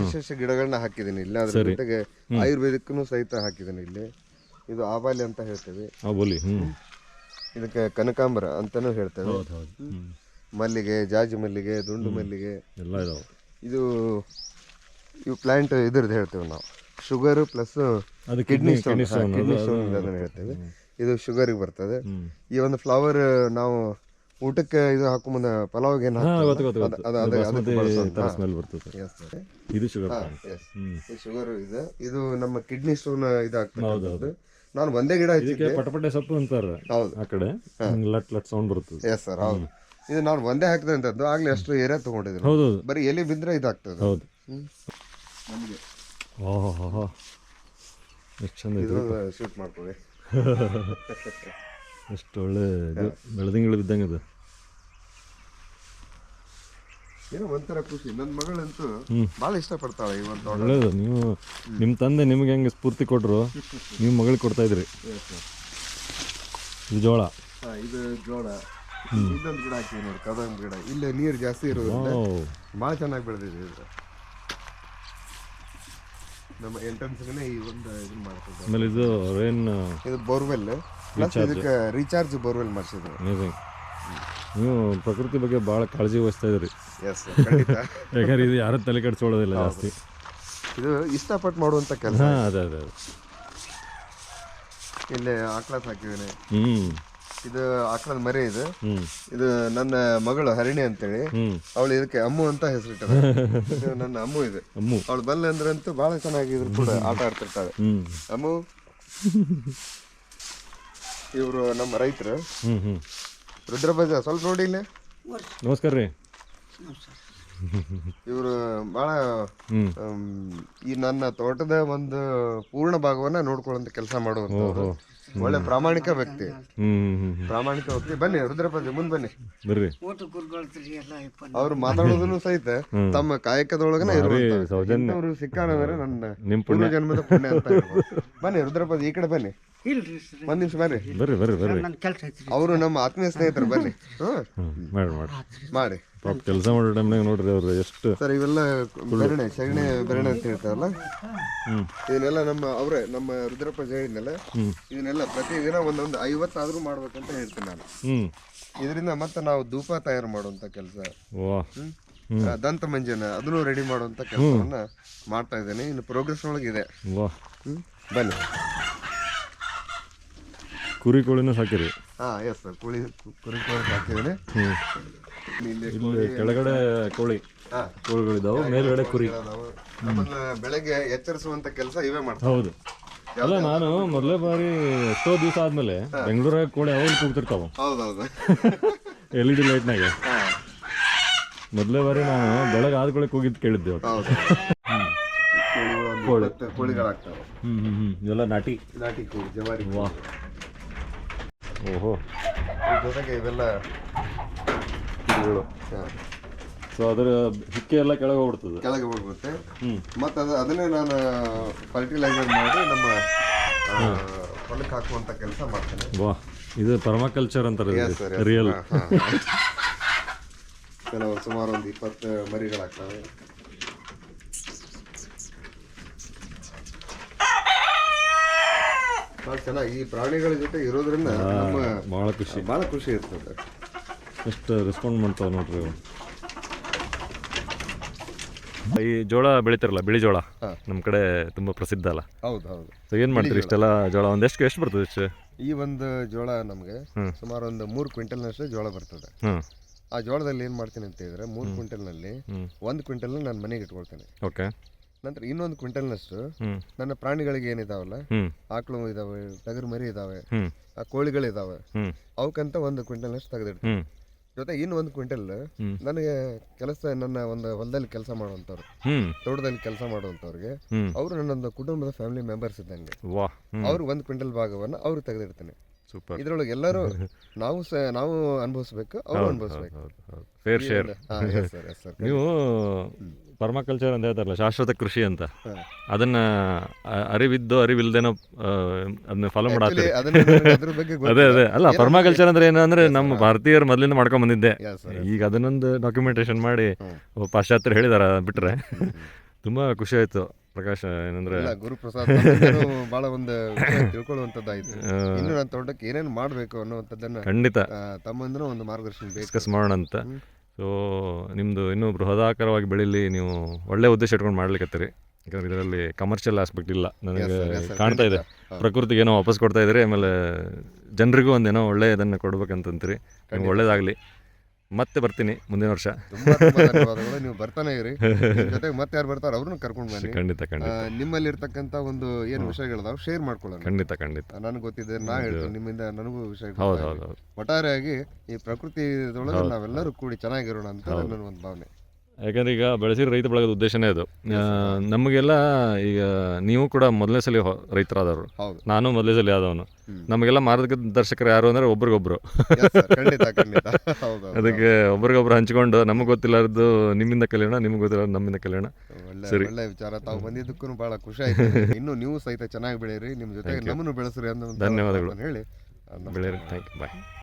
ವಿಶೇಷ ಗಿಡಗಳನ್ನ ಹಾಕಿದ್ದೀನಿ. ಇಲ್ಲಿ ಅದ್ರ. ಜೊತೆಗೆ ಆಯುರ್ವೇದಿಕ್ಕೂ ಸಹಿತ ಹಾಕಿದ್ದೀನಿ ಇಲ್ಲಿ. ಇದು ಆಬಾಲಿ ಅಂತ ಹೇಳ್ತೇವೆ. ಆಬೋಲಿ ಬೋಲಿ ಇದಕ್ಕೆ ಕನಕಾಂಬರ ಅಂತಾನೂ ಹೇಳ್ತೇವೆ. ಮಲ್ಲಿಗೆ ಜಾಜಿ ಮಲ್ಲಿಗೆ ದುಂಡು ಮಲ್ಲಿಗೆ. ಎಲ್ಲ ಇದಾವೆ. ಇದು ಇವು ಪ್ಲಾಂಟ್ ಇದ್ರದ್ದು ಹೇಳ್ತೇವೆ ನಾವು. ಶುಗರ್ ಪ್ಲಸ್ ಅದು ಕಿಡ್ನಿ ಸ್ಟೋನ್ ಕಿಡ್ನಿ ಸ್ಟೋನ್ ಅದನ್ನು ಹೇಳ್ತೇವೆ. ಇದು ಶುಗರಿಗೆ ಬರ್ತದೆ. ಈ ಒಂದು ಫ್ಲವರ್ ನಾವು ಊಟಕ್ಕೆ ಇದು ಹಾಕೊಂಬಂದ ಪಲಾವ್ಗೆ ಏನು ಹಾಂ ಗೊತ್ತು ಗೊತ್ತು ಗೊತ್ತು. ಅದು- ಅದು- ಅದಕ್ಕೆ ಬಳಸೋದು. ಹಾ. ಸ್ಮೆಲ್ ಬರ್ತದೆ. Yes, sir. ಇದು ಶುಗರ್ ಹಾ, yes. ಈ ಶುಗರ್ ಇದೆ. ಇದು ನಮ್ಮ ಕಿಡ್ನಿ ಸ್ಟೋನ್ ಇದಾಗ್ತದೆ ನಾನು ಒಂದೇ ಗಿಡ ಇದಕ್ಕೆ ಹಚ್ಚಿದ್ದೆ. ಪಟಪಟೆ ಸೊಪ್ಪು ಅಂತಾರೆ ಹೌದು. ಆ ಕಡೆ. ಲಟ್ ಲಟ್ ಸೌಂಡ್ ಬರ್ತದೆ. ಎಸ್ ಸರ್ ಹೌದು. ಇದು ನಾನು ಒಂದೇ ಹಾಕಿದೆ ಅಂತದ್ದು. ಆಗ್ಲೇ ಅಷ್ಟು ಏರಿಯಾ ತಗೊಂಡಿದ್ದೀನಿ. ಹೌದು ಬರೀ ಎಲೆ ಬಿದ್ರೆ ಇದಾಗ್ತದೆ. ಹೌದು. ಹ್ಮ್. ನಮಗೆ. ಓಹೋ ಎಷ್ಟು ಚಂದ ಇದೆ ಶೂಟ್ ಮಾಡ್ಕೊಳ್ಳಿ. ಎಷ್ಟು ಒಳ್ಳೆ ಇದು ಬೆಳೆದಿಂಗಳು ಬಿದ್ದಂಗೆ ಅದು ಏನೋ ಒಂಥರ ಖುಷಿ. ನನ್ನ ಮಗಳಂತೂ. ಭಾಳ ಇಷ್ಟಪಡ್ತಾಳೆ ಇವತ್ತು ಒಳ್ಳೇದು. ನೀವು ನಿಮ್ಮ ತಂದೆ ನಿಮಗೆ ಹೆಂಗೆ ಸ್ಫೂರ್ತಿ ಕೊಟ್ಟರು ನಿಮ್ಮ ಮಗಳಿಗೆ ಕೊಡ್ತಾ ಇದ್ರಿ. ಇದು ಜೋಳ. ಇದು ಜೋಳ. ಇನ್ನೊಂದು ಗಿಡ ಹಾಕಿವಿ ನೋಡಿ ಕದಂಬ ಗಿಡ. ಇಲ್ಲೇ ನೀರು ಜಾಸ್ತಿ ಇರೋದ್ರಿಂದ ಭಾಳ ಚೆನ್ನಾಗಿ ಬೆಳೆದಿದೆ ಇದು. ನಮ್ಮ ಎಂಟ್ರೆನ್ಸ್ಗೆ ಈ ಒಂದು ಇದನ್ನ ಮಾಡ್ತಿದ್ದೆ ಆಮೇಲೆ ಇದು ರೇನ್ ಇದು ಬೋರ್ವೆಲ್ ಪ್ಲಸ್ ಇದಕ್ಕೆ ರೀಚಾರ್ಜ್ ಬೋರ್ವೆಲ್ ಮಾಡಿಸಿದ್ರು. ಅಮೇಝಿಂಗ್ ನೀವು ಪ್ರಕೃತಿ ಬಗ್ಗೆ ಭಾಳ ಕಾಳಜಿ ವಹಿಸ್ತಾ ಇದ್ರಿ ಎಸ್ ಖಂಡಿತ. ಯಾಕಂದ್ರೆ ಇದು ಯಾರು ತಲೆ ಕೆಡಿಸ್ಕೊಳ್ಳೋದಿಲ್ಲ ಜಾಸ್ತಿ. ಇದು ಇಷ್ಟಪಟ್ಟು ಮಾಡುವಂಥ ಕೆಲಸ. ಹಾಂ ಅದೇ ಅದೇ ಅದೇ. ಇಲ್ಲಿ ಆಕ್ಲಾಸ್ ಹಾಕಿದ್ದೀನಿ. ಹ್ಞೂ ಇದು ಆಕಳದ ಮರಿ ಇದು. ಇದು ನನ್ನ ಮಗಳು ಹರಿಣಿ ಅಂತೇಳಿ. ಅವಳು ಇದಕ್ಕೆ ಅಮ್ಮು ಅಂತ ಹೆಸರಿಟ್ಟಾಳೆ ಇದು ನನ್ನ ಅಮ್ಮು ಇದೆ. ಅವಳು ಬಲ್ಲ ಅಂದ್ರೆ ಅಂತೂ ಬಹಳ ಚೆನ್ನಾಗಿ ಇದ್ರ ಕೂಡ ಆಟ ಆಡ್ತಿರ್ತಾಳೆ ಅಮ್ಮು ಇವರು ನಮ್ಮ ರೈತರು. ರುದ್ರಭಜ ಸ್ವಲ್ಪ ನೋಡಿ ಇಲ್ಲಿ. ನಮಸ್ಕಾರ ರೀ. ಇವರು ಬಹಳ ಈ ನನ್ನ ತೋಟದ ಒಂದು ಪೂರ್ಣ ಭಾಗವನ್ನ ನೋಡ್ಕೊಳ್ಳುವಂತ ಕೆಲಸ ಮಾಡುವಂತವ್ರು ಒಳ್ಳೆ ಪ್ರಾಮಾಣಿಕ ವ್ಯಕ್ತಿ. ಹ್ಮ್ ಪ್ರಾಮಾಣಿಕ ವ್ಯಕ್ತಿ. ಬನ್ನಿ ರುದ್ರಪ್ಪಾಜಿ ಮುಂದ್ ಬನ್ನಿ. ಬರ್ರಿ. ಅವ್ರು ಮಾತಾಡೋದನ್ನು ಸಹಿತ ತಮ್ಮ ಕಾಯಕದೊಳಗನ. ಸೌಜನ್ಯ. ಇಂಥವ್ರು ಸಿಕ್ಕಾರಂದ್ರೆ ನನ್ನ ನಿಮ್ಮ ಪೂರ್ವ ಪುಣ್ಯ. ಜನ್ಮದ ಪುಣ್ಯ ಅಂತ ಹೇಳ್ಬೋದು. ಬನ್ನಿ ರುದ್ರಪದ ಈ ಕಡೆ ಬನ್ನಿ. ಇಲ್ರಿ ಸರ್. ಒಂದ್ ನಿಮಿಷ ಬನ್ನಿ. ಬರ್ರಿ ಬರ್ರಿ ಬರ್ರಿ. ನನ್ನ ಕೆಲಸ ಐತ್ರಿ. ಅವರು ನಮ್ಮ ಆತ್ಮೀಯ ಸ್ನೇಹಿತರು ಬನ್ನಿ. ಹ್ಮ್. ಮಾಡಿ ಮಾಡಿ. ಪಾಪ ಕೆಲಸ ಮಾಡೋ ಟೈಮ್ನಾಗ ನೋಡ್ರಿ ಅವ್ರ ಎಷ್ಟು ಸರ್ ಇವೆಲ್ಲ ಬೆರಣೆ ಸಗಣಿ ಬೆರಣೆ ಅಂತ ಹೇಳ್ತಾರಲ್ಲ? ಇದನ್ನೆಲ್ಲ ನಮ್ಮ ಅವರೇ ನಮ್ಮ ರುದ್ರಪ್ಪ ಹೇಳಿದ್ನಲ್ಲ? ಇದನ್ನೆಲ್ಲ ಪ್ರತಿದಿನ ಒಂದೊಂದು ಐವತ್ತಾದ್ರೂ ಮಾಡ್ಬೇಕಂತ ಹೇಳ್ತೀನಿ ನಾನು. ಇದರಿಂದ ಮತ್ತೆ ನಾವು ಧೂಪ ತಯಾರು ಮಾಡುವಂತ ಕೆಲಸ. ವಾ. ದಂತ ಮಂಜನ ಅದನ್ನು ರೆಡಿ ಮಾಡುವಂತ ಕೆಲಸವನ್ನ ಮಾಡ್ತಾ ಇದ್ದೇನೆ. ಇನ್ನು ಪ್ರೋಗ್ರೆಸ್ ಒಳಗಿದೆ ವಾ. ಬನ್ನಿ. ಕುರಿ ಕೋಳಿನೂ ಸಾಕಿರಿ. ಆ ಎಸ್ ಸರ್ ಕುಳಿ ಕುರಿ ಕೋಳಿ ಇಲ್ಲಿ ಇಲ್ಲಿ ಕೆಳಗಡೆ ಕೋಳಿ. ಆ ಕೋಳಿಗಳಿದಾವೆ ಮೇಲ್ಗಡೆ ಕುರಿ. ಅದಾವು. ಬೆಳಗ್ಗೆ ಎಚ್ಚರಿಸುವಂತ ಕೆಲಸ ಇವೇ ಮಾಡ್ತಾರೆ. ಹೌದು. ಅಲ್ಲ ನಾನು ಮೊದಲೇ ಬಾರಿ ಎಷ್ಟೋ ದಿವಸ ಆದ್ಮೇಲೆ ಬೆಂಗಳೂರಾಗ ಕೋಳಿ ಅವಾಗ ಕೂಗ್ತಿರ್ತಾವ. ಹೌದೌದು. ಎಲ್ ಇ ಡಿ ಲೈಟ್ನಾಗೆ ಮೊದಲೇ ಬಾರಿ ನಾನು ಬೆಳಗ್ಗೆ ಕೋಳಿ ಕೂಗಿದ್ದು ಕೇಳಿದ್ದೆ ಇವತ್ತು ಹೌದು. ಕೋಳಿಗಳು ಒಂದು ಇಪ್ಪತ್ತು ಕೋಳಿಗಳಾಗ್ತಾವೆ. ಹ್ಞೂ ಹ್ಞೂ ಹ್ಞೂ ಇದೆಲ್ಲ ನಾಟಿ. ನಾಟಿ ಕೋಳಿ ಜವಾರಿ ವಾ ಓಹೋ. ಜೊತೆಗೆ ಇವೆಲ್ಲ ಸೊ ಅದರ ಹಿಕ್ಕೆ ಎಲ್ಲ ಕೆಳಗೆ ಹೋಗ್ಬಿಡ್ತದೆ. ಕೆಳಗೆ ಹೋಗ್ಬಿಡುತ್ತೆ. ಮತ್ತೆ ಅದು ಅದನ್ನೇ ನಾನು ಫರ್ಟಿಲೈಸರ್ ಮಾಡಿ ನಮ್ಮ ಹೊಲಕ್ಕೆ ಹಾಕುವಂಥ ಕೆಲಸ ಮಾಡ್ತೇನೆ. ವಾ ಇದು ಪರ್ಮಾಕಲ್ಚರ್ ಅಂತಾರೆ ರಿಯಲ್. ಕೆಲವು ಸುಮಾರು ಒಂದು ಇಪ್ಪತ್ತು ಮರಿಗಳಾಗ್ತವೆ. ಭಾಳ ಚೆನ್ನಾಗಿ ಈ ಪ್ರಾಣಿಗಳ ಜೊತೆ ಇರೋದ್ರಿಂದ ನಮ್ಮ ಭಾಳ ಖುಷಿ. ಭಾಳ ಖುಷಿ ಇರ್ತದೆ. ಎಷ್ಟು ರೆಸ್ಪಾಂಡ್ ಮಾಡ್ತಾವೆ ನೋಡ್ರಿ ಅವು ಈ ಜೋಳ ಬೆಳಿತಾರಲ್ಲ ಬಿಳಿ ಜೋಳ. ನಮ್ಮ ಕಡೆ ತುಂಬ ಪ್ರಸಿದ್ಧ ಅಲ್ಲ. ಹೌದು ಹೌದು. ಸೊ ಏನು ಮಾಡ್ತೀರಿ ಇಷ್ಟೆಲ್ಲ ಜೋಳ ಒಂದು ಎಷ್ಟು ಎಷ್ಟು ಬರ್ತದೆ ಇಷ್ಟು? ಈ ಒಂದು ಜೋಳ ನಮಗೆ ಸುಮಾರು ಒಂದು ಮೂರು ಕ್ವಿಂಟಲ್ನಷ್ಟು ಜೋಳ ಬರ್ತದೆ. ಆ ಜೋಳದಲ್ಲಿ ಏನು ಮಾಡ್ತೀನಿ ಅಂತ ಹೇಳಿದ್ರೆ ಮೂರು ಕ್ವಿಂಟಲ್ನಲ್ಲಿ ಒಂದು ಕ್ವಿಂಟಲ್ ನಾನು ಮನೆಗೆ ಇಟ್ಕೊಳ್ತೇನೆ. ಓಕೆ ನಂತರ ಇನ್ನೊಂದು ಕ್ವಿಂಟಲ್ನಷ್ಟು ನನ್ನ ಪ್ರಾಣಿಗಳಿಗೆ ಏನಿದಾವಲ್ಲ ಆಕಳು ಇದಾವೆ ಟಗರು ಮರಿ ಇದಾವೆ ಆ ಕೋಳಿಗಳಿದಾವೆ ಅವಕ್ಕಂತ ಒಂದು ಕ್ವಿಂಟಲ್ನಷ್ಟು ತೆಗೆದಿಡ್ತೀನಿ. ಜೊತೆ ಇನ್ನು ಒಂದು ಕ್ವಿಂಟಲ್ ನನಗೆ ಕೆಲಸ ನನ್ನ ಒಂದು ಹೊಲದಲ್ಲಿ ಕೆಲಸ ಮಾಡುವಂತವ್ರು ತೋಟದಲ್ಲಿ ಕೆಲಸ ಮಾಡುವಂತವ್ರಿಗೆ ಅವರು ನನ್ನೊಂದು ಕುಟುಂಬದ ಫ್ಯಾಮಿಲಿ ಮೆಂಬರ್ಸ್ ಇದ್ದಂಗೆ. ಅವ್ರು ಒಂದು ಕ್ವಿಂಟಲ್ ಭಾಗವನ್ನು ಅವ್ರು ತೆಗೆದಿಡ್ತೇನೆ. ಸೂಪರ್. ಇದ್ರೊಳಗೆ ಎಲ್ಲರೂ ನಾವು ನಾವು ಅನುಭವಿಸ್ಬೇಕು ಅವರು ಅನುಭವಿಸ್ಬೇಕು. ನೀವು ಪರ್ಮಾಕಲ್ಚರ್ ಅಂತ ಹೇಳ್ತಾರಲ್ಲ ಶಾಶ್ವತ ಕೃಷಿ ಅಂತ. ಅದನ್ನ ಅ- ಅರಿವಿದ್ದು ಅರಿವಿಲ್ದೇನೋ ಆ, ಅದನ್ನ ಫಾಲೋ ಮಾಡತ್ತೀರಿ ಅದ್ರ ಬಗ್ಗೆ ಅದೇ ಅದೇ. ಅಲ್ಲ ಪರ್ಮಾಕಲ್ಚರ್ ಅಂದ್ರೆ ಏನು ಅಂದ್ರೆ ನಮ್ಮ ಭಾರತೀಯರು ಮೊದಲಿಂದ ಮಾಡ್ಕೊಂಡ್ ಬಂದಿದ್ದೆ. ಈಗ ಅದನ್ನೊಂದು ಡಾಕ್ಯುಮೆಂಟೇಶನ್ ಮಾಡಿ ಪಾಶ್ಚಾತ್ಯ ಪಾಶ್ಚಾತ್ಯರು ಹೇಳಿದಾರ ಬಿಟ್ರೆ. ತುಂಬಾ ಖುಷಿ ಆಯ್ತು. ಪ್ರಕಾಶ್ ಏನಂದ್ರೆ ಇಲ್ಲ ಗುರುಪ್ರಸಾದ್ ತಮ್ಮಿಂದನೂ ಬಹಳ ಒಂದು ವಿಷಯ ತಿಳ್ಕೊಳ್ಳುವಂಥದ್ದಾಯ್ತು. ಇನ್ನು ನನ್ನ ತೋಟಕ್ಕೆ ಏನೇನು ಮಾಡಬೇಕು ಅನ್ನುವಂಥದ್ದನ್ನ ಖಂಡಿತ. ಆ, ಒಂದು ಮಾರ್ಗದರ್ಶನ ಬೇಕು. ಡಿಸ್ಕಸ್ ಮಾಡೋಣ ಅಂತ. ಸೊ ನಿಮ್ಮದು ಇನ್ನೂ ಬೃಹದಾಕಾರವಾಗಿ ಬೆಳೀಲಿ ನೀವು ಒಳ್ಳೆ ಉದ್ದೇಶ ಇಟ್ಕೊಂಡು ಮಾಡ್ಲಿಕ್ಕತ್ತೀರಿ ಯಾಕಂದ್ರೆ ಇದರಲ್ಲಿ ಕಮರ್ಷಿಯಲ್ ಆಸ್ಪೆಕ್ಟ್ ಇಲ್ಲ. ನನಗೆ. ಕಾಣ್ತಾ ಇದೆ. ಪ್ರಕೃತಿಗೆ ಏನೋ ವಾಪಸ್ ಕೊಡ್ತಾ ಇದ್ರೆ ಆಮೇಲೆ ಜನರಿಗೂ ಒಂದೇನೋ ಒಳ್ಳೆಯದನ್ನು ಕೊಡ್ಬೇಕಂತಂತೀರಿ. ನಿಮ್ಗೆ ಒಳ್ಳೇದಾಗಲಿ. ಮತ್ತೆ ಬರ್ತೀನಿ ಮುಂದಿನ ವರ್ಷ. ತುಂಬಾ ತುಂಬಾ ಧನ್ಯವಾದಗಳು. ನೀವು ಬರ್ತಾನೆ ಇರಿ. ನಿಮ್ ಜೊತೆಗೆ ಮತ್ತೆ ಯಾರು ಬರ್ತಾರೋ ಅವ್ರನ್ನ ಕರ್ಕೊಂಡು ಬನ್ನಿ. ಖಂಡಿತ ಆ, ಖಂಡಿತ. ನಿಮ್ಮಲ್ಲಿ ಇರ್ತಕ್ಕಂಥ ಒಂದು ಏನು ವಿಷಯಗಳಿದಾವೆ ಶೇರ್ ಮಾಡ್ಕೊಳ್ಳೋಣ. ಖಂಡಿತ ಖಂಡಿತ. ನನಗೆ ಗೊತ್ತಿದೆ ನಾ ಹೇಳ್ತೀನಿ ನಿಮ್ಮಿಂದ ನನಗೂ ವಿಷಯ ಹೌದು ಗೊತ್ತಾಗಿದೆ. ಹೌದು ಹೌದು ಒಟ್ಟಾರೆಯಾಗಿ ಈ ಪ್ರಕೃತಿದೊಳಗೆ ನಾವೆಲ್ಲರೂ ಕೂಡಿ ಚೆನ್ನಾಗಿರೋಣ ಅಂತ ನನ್ನ ಒಂದು ಭಾವನೆ. ಯಾಕಂದ್ರೆ ಈಗ ಬೆಳೆಸಿರೋ ರೈತ ಬಳಗದ ಉದ್ದೇಶನೇ ಅದು. ನಮಗೆಲ್ಲ ಈಗ ನೀವು ಕೂಡ ಮೊದಲನೇ ಸಲ ರೈತರಾದವರು. ನಾನು ಮೊದಲನೇ ಸಲ ಆದವನು. ನಮಗೆಲ್ಲ ಮಾರ್ಗದರ್ಶಕರು ಯಾರು ಅಂದ್ರೆ ಒಬ್ರಿಗೊಬ್ರು. ಅದಕ್ಕೆ ಒಬ್ರಿಗೊಬ್ರು ಹಂಚ್ಕೊಂಡು ನಮಗೆ ಗೊತ್ತಿಲ್ಲಾರ್ದು ನಿಮ್ಮಿಂದ ಕಲಿಯೋಣ ನಿಮ್ಗೆ ಗೊತ್ತಿಲ್ಲ ನಮ್ಮಿಂದ ಕಲಿಯೋಣ. ಸರಿ. ಒಳ್ಳೆ ವಿಚಾರ. ತಾವು ಬಂದಿದ್ದಕ್ಕೂ ಬಹಳ ಖುಷಿ ಆಯ್ತು. ಇನ್ನು ನೀವು ಸಹಿತ ಚೆನ್ನಾಗಿ ಬೆಳೆಯಿರಿ ನಿಮ್ಮ ಜೊತೆಗೆ ನಮ್ಮನ್ನು ಬೆಳೆಸ್ರಿ ಅಂತ ಧನ್ಯವಾದಗಳು. ಹೇಳಿ. ಬೆಳೆಯಿರಿ. Thank you bye